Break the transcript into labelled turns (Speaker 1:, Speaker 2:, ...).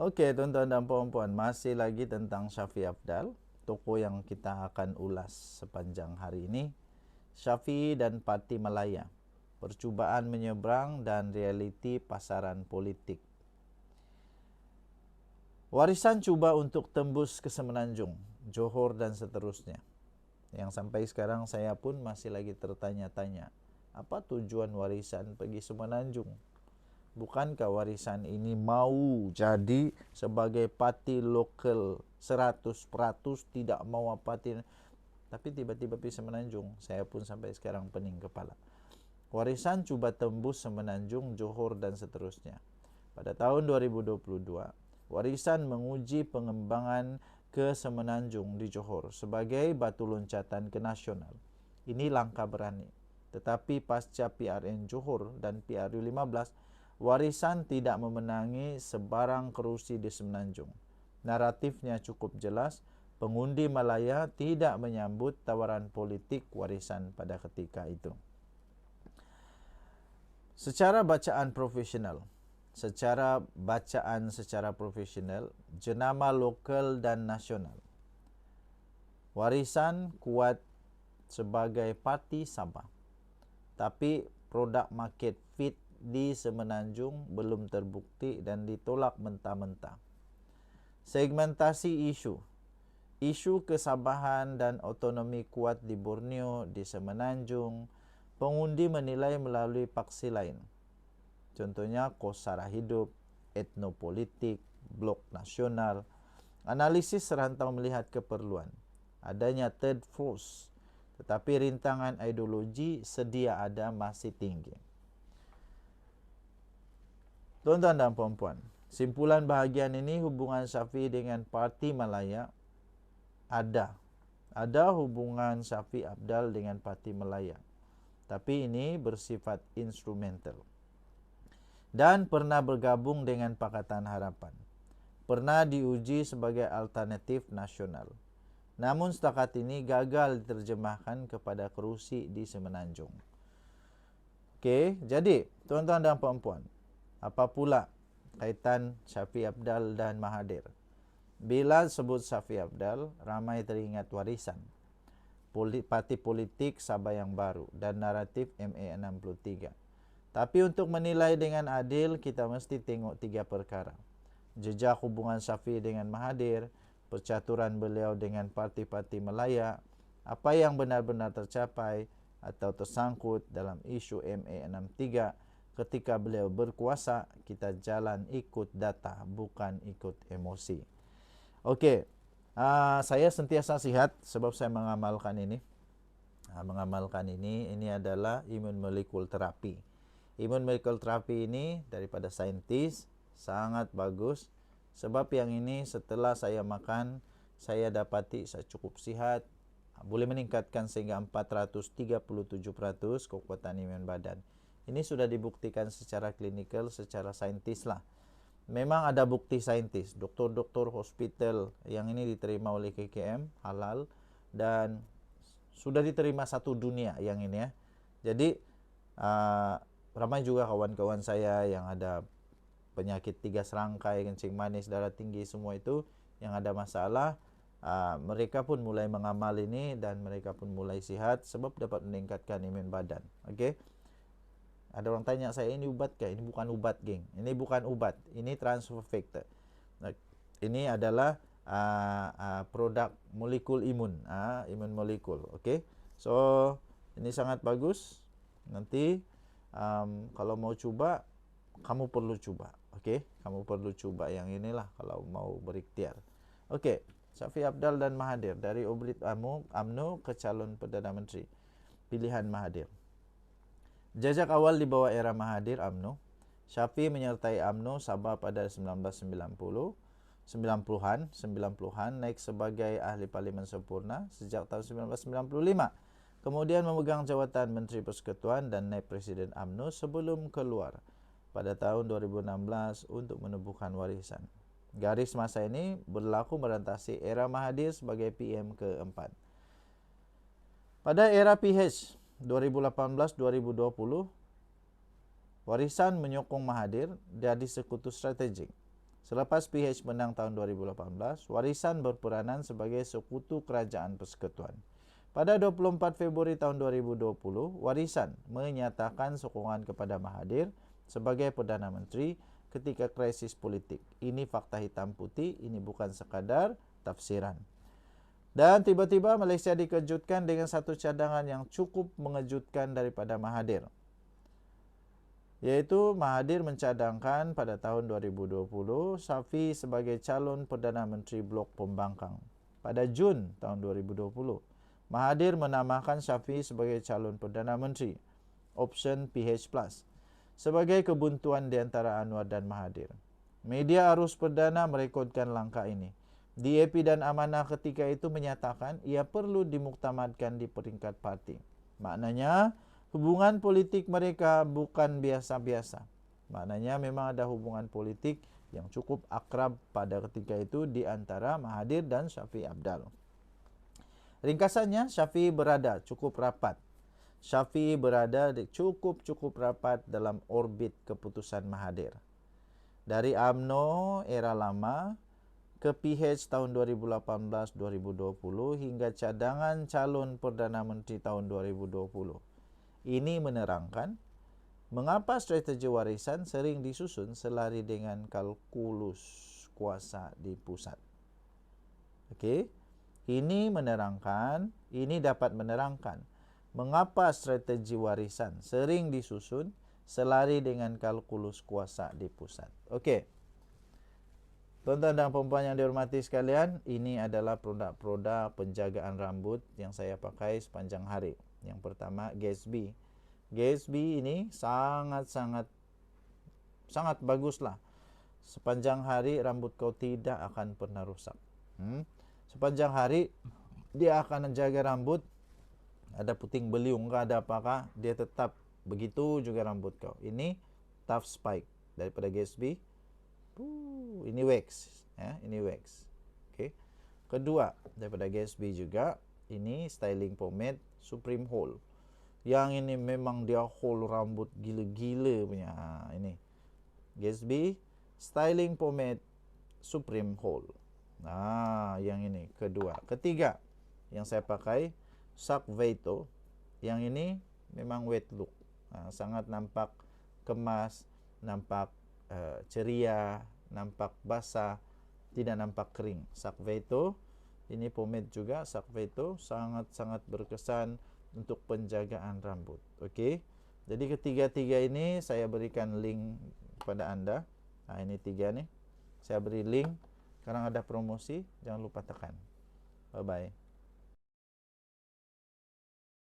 Speaker 1: Okey, tuan-tuan dan puan-puan, masih lagi tentang Syafi Abdal, tokoh yang kita akan ulas sepanjang hari ini. Syafi dan Parti Malaya, percubaan menyeberang dan realiti pasaran politik. Warisan cuba untuk tembus ke Semenanjung, Johor dan seterusnya. Yang sampai sekarang saya pun masih lagi tertanya-tanya, apa tujuan warisan pergi Semenanjung? Bukankah warisan ini mau jadi sebagai parti lokal? 100% tidak mau parti. Tapi tiba-tiba pergi Semenanjung saya pun sampai sekarang pening kepala. Warisan cuba tembus Semenanjung, Johor dan seterusnya. Pada tahun 2022 warisan menguji pengembangan ke Semenanjung di Johor sebagai batu loncatan ke nasional. Ini langkah berani. Tetapi pasca PRN Johor dan PRU 15 warisan tidak memenangi sebarang kerusi di Semenanjung. Naratifnya cukup jelas, pengundi Malaya tidak menyambut tawaran politik warisan pada ketika itu. Secara bacaan profesional, secara bacaan secara profesional, jenama lokal dan nasional. Warisan kuat sebagai parti Sabah. Tapi produk market fit di Semenanjung belum terbukti dan ditolak mentah-mentah. Segmentasi isu Isu kesabahan dan otonomi kuat di Borneo, di Semenanjung, pengundi menilai melalui paksi lain. Contohnya kosara hidup, etnopolitik, blok nasional, analisis serantau melihat keperluan. Adanya third force, tetapi rintangan ideologi sedia ada masih tinggi. Tuan-tuan dan puan-puan, simpulan bahagian ini hubungan Syafi dengan Parti Malaya ada. Ada hubungan Syafi Abdal dengan Parti Malaya. Tapi ini bersifat instrumental. Dan pernah bergabung dengan Pakatan Harapan. Pernah diuji sebagai alternatif nasional. Namun setakat ini gagal diterjemahkan kepada kerusi di Semenanjung. Okey, jadi tuan-tuan dan puan-puan, apa pula kaitan Syafi Abdal dan Mahathir? Bila sebut Syafi Abdal, ramai teringat warisan. Parti politik Sabah yang baru dan naratif MA63. Tapi untuk menilai dengan adil, kita mesti tengok tiga perkara. Jejak hubungan Syafi dengan Mahathir, percaturan beliau dengan parti-parti Melaya, apa yang benar-benar tercapai atau tersangkut dalam isu MA63 ketika beliau berkuasa kita jalan ikut data bukan ikut emosi. Okey. Uh, saya sentiasa sihat sebab saya mengamalkan ini. Uh, mengamalkan ini ini adalah imun molekul terapi. Imun molekul terapi ini daripada saintis sangat bagus sebab yang ini setelah saya makan saya dapati saya cukup sihat boleh meningkatkan sehingga 437% kekuatan imun badan. Ini sudah dibuktikan secara klinikal, secara saintis lah. Memang ada bukti saintis. Doktor-doktor hospital yang ini diterima oleh KKM halal dan sudah diterima satu dunia yang ini ya. Jadi uh, ramai juga kawan-kawan saya yang ada penyakit tiga serangkai, kencing manis, darah tinggi semua itu yang ada masalah. Uh, mereka pun mulai mengamal ini dan mereka pun mulai sihat sebab dapat meningkatkan imun badan. Okey. Ada orang tanya saya ini ubat ke? Ini bukan ubat, geng. Ini bukan ubat. Ini transfer factor. Ini adalah uh, uh, produk molekul imun, uh, imun molekul. Okey. So, ini sangat bagus. Nanti um, kalau mau cuba, kamu perlu cuba. Okey, kamu perlu cuba yang inilah kalau mau berikhtiar. Okey. Syafi Abdal dan Mahathir dari Oblit Amu, AMNO ke calon Perdana Menteri. Pilihan Mahathir. Jajak awal di bawah era Mahathir AMNO, Syafi menyertai AMNO Sabah pada 1990, 90-an, 90-an naik sebagai ahli parlimen sempurna sejak tahun 1995. Kemudian memegang jawatan Menteri Persekutuan dan naik Presiden AMNO sebelum keluar pada tahun 2016 untuk menubuhkan warisan. Garis masa ini berlaku merantasi era Mahathir sebagai PM keempat. Pada era PH, 2018-2020 warisan menyokong Mahathir jadi sekutu strategik. Selepas PH menang tahun 2018, Warisan berperanan sebagai sekutu kerajaan persekutuan. Pada 24 Februari tahun 2020, Warisan menyatakan sokongan kepada Mahathir sebagai Perdana Menteri ketika krisis politik. Ini fakta hitam putih, ini bukan sekadar tafsiran. Dan tiba-tiba Malaysia dikejutkan dengan satu cadangan yang cukup mengejutkan daripada Mahathir. Yaitu Mahathir mencadangkan pada tahun 2020 Safi sebagai calon Perdana Menteri Blok Pembangkang. Pada Jun tahun 2020, Mahathir menamakan Syafi sebagai calon Perdana Menteri, option PH+, sebagai kebuntuan di antara Anwar dan Mahathir. Media arus perdana merekodkan langkah ini. DAP dan Amanah ketika itu menyatakan ia perlu dimuktamadkan di peringkat parti. Maknanya, hubungan politik mereka bukan biasa-biasa. Maknanya memang ada hubungan politik yang cukup akrab pada ketika itu di antara Mahathir dan Syafi Abdal. Ringkasannya, Syafi'i berada cukup rapat. Syafi'i berada cukup-cukup rapat dalam orbit keputusan Mahathir. Dari AMNO era lama ke PH tahun 2018-2020 hingga cadangan calon Perdana Menteri tahun 2020. Ini menerangkan mengapa strategi warisan sering disusun selari dengan kalkulus kuasa di pusat. Okey. Ini menerangkan, ini dapat menerangkan mengapa strategi warisan sering disusun selari dengan kalkulus kuasa di pusat. Okey. Tuan-tuan dan puan yang dihormati sekalian, ini adalah produk-produk penjagaan rambut yang saya pakai sepanjang hari. Yang pertama, Gatsby. Gatsby ini sangat-sangat sangat baguslah. Sepanjang hari rambut kau tidak akan pernah rusak. Hmm? sepanjang hari dia akan menjaga rambut ada puting beliung ke ada apakah dia tetap begitu juga rambut kau ini tough spike daripada Gatsby Puh, ini wax. Ya ini wax. Okey. Kedua daripada Gatsby juga ini styling pomade Supreme Hole. Yang ini memang dia hole rambut gila-gila punya. Ha, ini. Gatsby styling pomade Supreme Hole. Nah, yang ini. Kedua. Ketiga yang saya pakai Sak Veto. Yang ini memang wet look. Nah, sangat nampak kemas, nampak uh, ceria, nampak basah, tidak nampak kering. Sak Veto ini pomade juga Sak Veto sangat-sangat berkesan untuk penjagaan rambut. Okey. Jadi ketiga-tiga ini saya berikan link kepada anda. Nah, ini tiga nih. Saya beri link sekarang ada promosi, jangan lupa tekan. Bye bye.